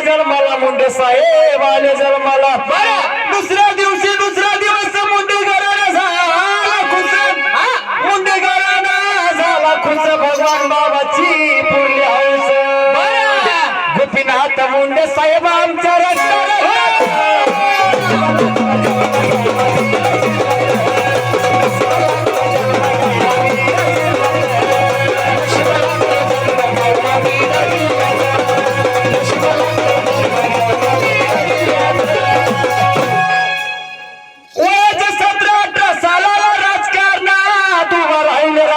जन्माला मुंडे साहेब आले जन्माला. दुसऱ्या दिवशी दुसरा दिवस मुंडे घराणा झाला खुश. मुंडे घराणा झाला खुश. भगवान बाबाची पुरली हौस. गोपीनाथ मुंडे साहेब आमच्या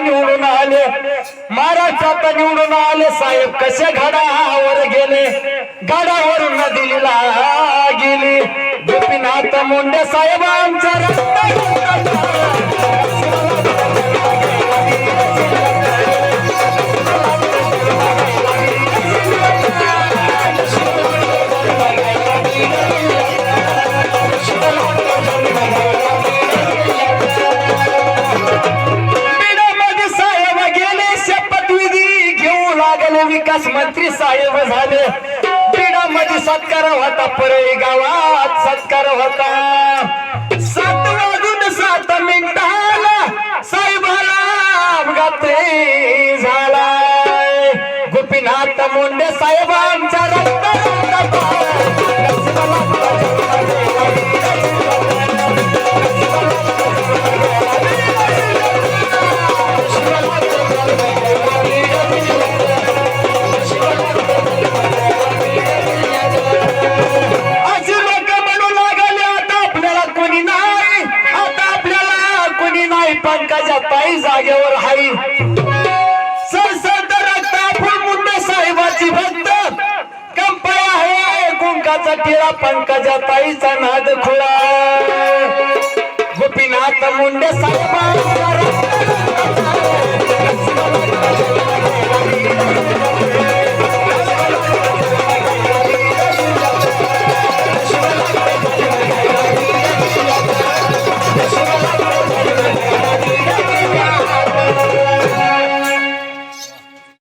महाराष्ट्रात निवडून आले. महाराष्ट्रात निवडून आले. साहेब कसे घडावर गेले? गडावरून नदीला गेली. गोपीनाथ मुंडे साहेब आमचा बीडमध्ये लागले विकास मंत्री साहेब झाले. बीडामध्ये सत्कार होता परळी गावात सत्कार होता. सात वाजून सात मिनिटाला साहेबाला अपघात झाला गोपीनाथ मुंडे साहेबा कोणी नाही पंकजा ताई जागेवर हाई सरसर रक्ता मुंडे साहेबाची भक्त. कंपाया आहे कुंकाचा टिळा पंकजा ताईचा नाद खुळा गोपीनाथ मुंडे साहेबांचा